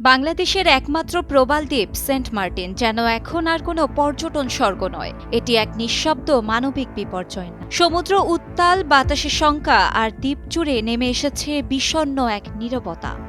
বাংলাদেশের একমাত্র প্রবাল দ্বীপ, সেন্ট মার্টিন, যেন এখন আর কোনো পর্যটন স্বর্গ নয়। এটি এক নিঃশব্দ মানবিক বিপর্যয়। সমুদ্র উত্তাল, বাতাসের শঙ্কা আর দ্বীপ জুড়ে নেমে এসেছে বিষণ্ন এক নীরবতা।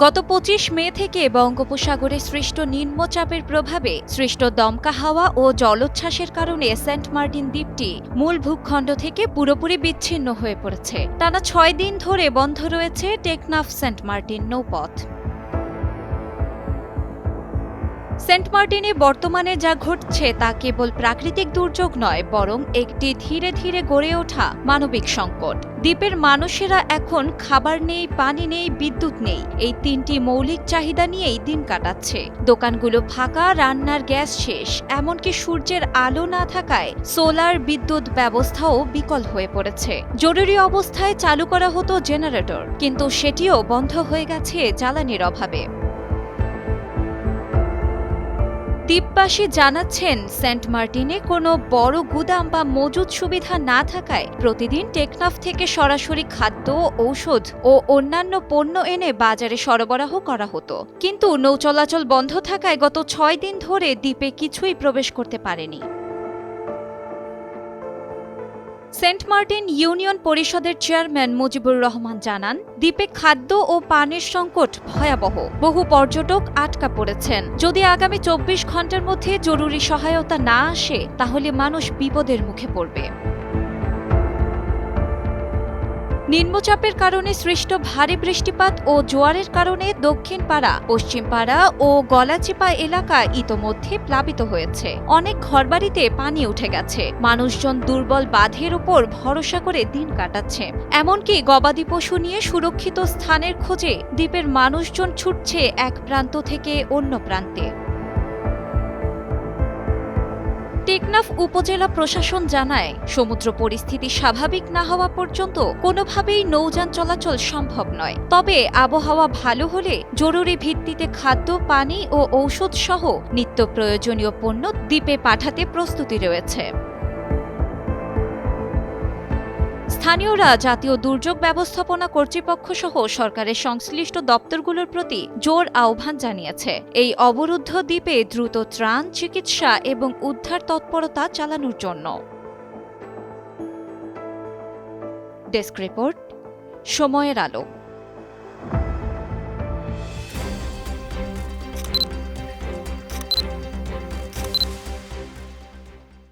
গত পঁচিশ মে থেকে বঙ্গোপসাগরে সৃষ্ট নিম্নচাপের প্রভাবে সৃষ্ট দমকা হাওয়া ও জলোচ্ছ্বাসের কারণে সেন্ট মার্টিন দ্বীপটি মূল ভূখণ্ড থেকে পুরোপুরি বিচ্ছিন্ন হয়ে পড়েছে। টানা ছয় দিন ধরে বন্ধ রয়েছে টেকনাফ সেন্ট মার্টিন নৌপথ। সেন্ট মার্টিনে বর্তমানে যা ঘটছে তা কেবল প্রাকৃতিক দুর্যোগ নয়, বরং একটি ধীরে ধীরে গড়ে ওঠা মানবিক সংকট। দ্বীপের মানুষেরা এখন খাবার নেই, পানি নেই, বিদ্যুৎ নেই। এই তিনটি মৌলিক চাহিদা নিয়েই দিন কাটাচ্ছে। দোকানগুলো ফাঁকা, রান্নার গ্যাস শেষ। এমনকি সূর্যের আলো না থাকায় সোলার বিদ্যুৎ ব্যবস্থাও বিকল হয়ে পড়েছে। জরুরি অবস্থায় চালু করা হতো জেনারেটর, কিন্তু সেটিও বন্ধ হয়ে গেছে জ্বালানির অভাবে। দ্বীপবাসী জানাচ্ছেন, সেন্ট মার্টিনে কোনো বড় গুদাম বা মজুদ সুবিধা না থাকায় প্রতিদিন টেকনাফ থেকে সরাসরি খাদ্য, ঔষধ ও অন্যান্য পণ্য এনে বাজারে সরবরাহ করা হতো। কিন্তু নৌ চলাচল বন্ধ থাকায় গত ছয় দিন ধরে দ্বীপে কিছুই প্রবেশ করতে পারেনি। সেন্ট মার্টিন ইউনিয়ন পরিষদের চেয়ারম্যান মুজিবুর রহমান জানান, দ্বীপে খাদ্য ও পানির সংকট ভয়াবহ। বহু পর্যটক আটকা পড়েছেন। যদি আগামী চব্বিশ ঘণ্টার মধ্যে জরুরি সহায়তা না আসে, তাহলে মানুষ বিপদের মুখে পড়বে। নিম্নচাপের কারণে সৃষ্ট ভারী বৃষ্টিপাত ও জোয়ারের কারণে দক্ষিণ পাড়া, পশ্চিম পাড়া ও গলাচিপা এলাকা ইতোমধ্যে প্লাবিত হয়েছে। অনেক ঘরবাড়িতে পানি উঠে গেছে। মানুষজন দুর্বল বাঁধের উপর ভরসা করে দিন কাটাচ্ছে। এমনকি গবাদি পশু নিয়ে সুরক্ষিত স্থানের খোঁজে দ্বীপের মানুষজন ছুটছে এক প্রান্ত থেকে অন্য প্রান্তে। টেকনাফ উপজেলা প্রশাসন জানায়, সমুদ্র পরিস্থিতি স্বাভাবিক না হওয়া পর্যন্ত কোনোভাবেই নৌযান চলাচল সম্ভব নয়। তবে আবহাওয়া ভালো হলে জরুরি ভিত্তিতে খাদ্য, পানি ও ঔষধ সহ নিত্য প্রয়োজনীয় পণ্য দ্বীপে পাঠাতে প্রস্তুতি রয়েছে। স্থানীয়রা জাতীয় দুর্যোগ ব্যবস্থাপনা কর্তৃপক্ষ সহ সরকারের সংশ্লিষ্ট দপ্তরগুলোর প্রতি জোর আহ্বান জানিয়েছে। এই অবরুদ্ধ দ্বীপে দ্রুত ত্রাণ, চিকিৎসা এবং উদ্ধার তৎপরতা চালানোর জন্য। ডেস্ক রিপোর্ট, সময়ের আলো।